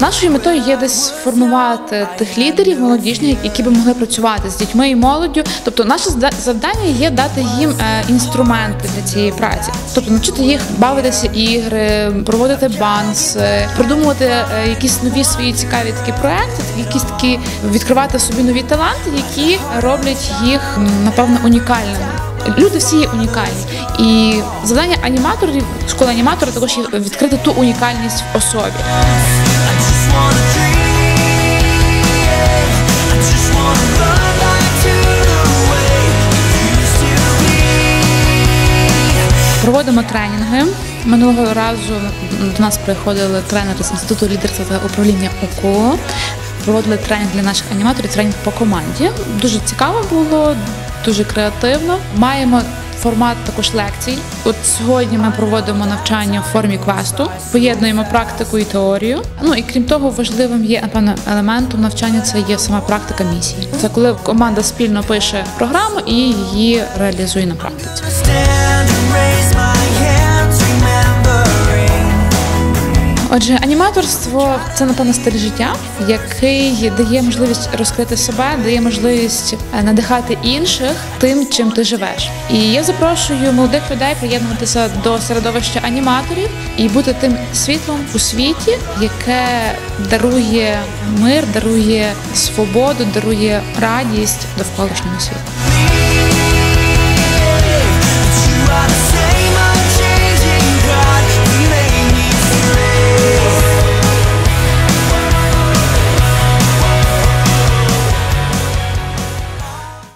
Нашою метою є десь формувати тих лідерів молодіжних, які би могли працювати з дітьми і молоддю. Тобто, наше завдання є дати їм е, інструменти для цієї праці, тобто навчити їх бавитися ігри, проводити банси, придумувати е, якісь нові свої цікаві такі проекти, якісь такі відкривати собі нові таланти, які роблять їх напевно унікальними. Люди всі є унікальні, і завдання аніматорів, школи аніматора також є відкрити ту унікальність в особі. Проводимо тренінги. Минулого разу до нас приходили тренери з інституту лідерства та управління УКО. Проводили тренінг для наших аніматорів, тренінг по команді. Дуже цікаво було, дуже креативно. Маємо формат також лекцій. От сьогодні ми проводимо навчання в формі квесту, поєднуємо практику і теорію. Ну і крім того, важливим є напевно елементом навчання це є сама практика місії. Це коли команда спільно пише програму і її реалізує на практиці. Отже, аніматорство це напевно стиль життя, який дає можливість розкрити себе, дає можливість е, надихати інших тим, чим ти живеш. І я запрошую молодих людей приєднуватися до середовища аніматорів і бути тим світлом у світі, яке дарує мир, дарує свободу, дарує радість довколишньому світу.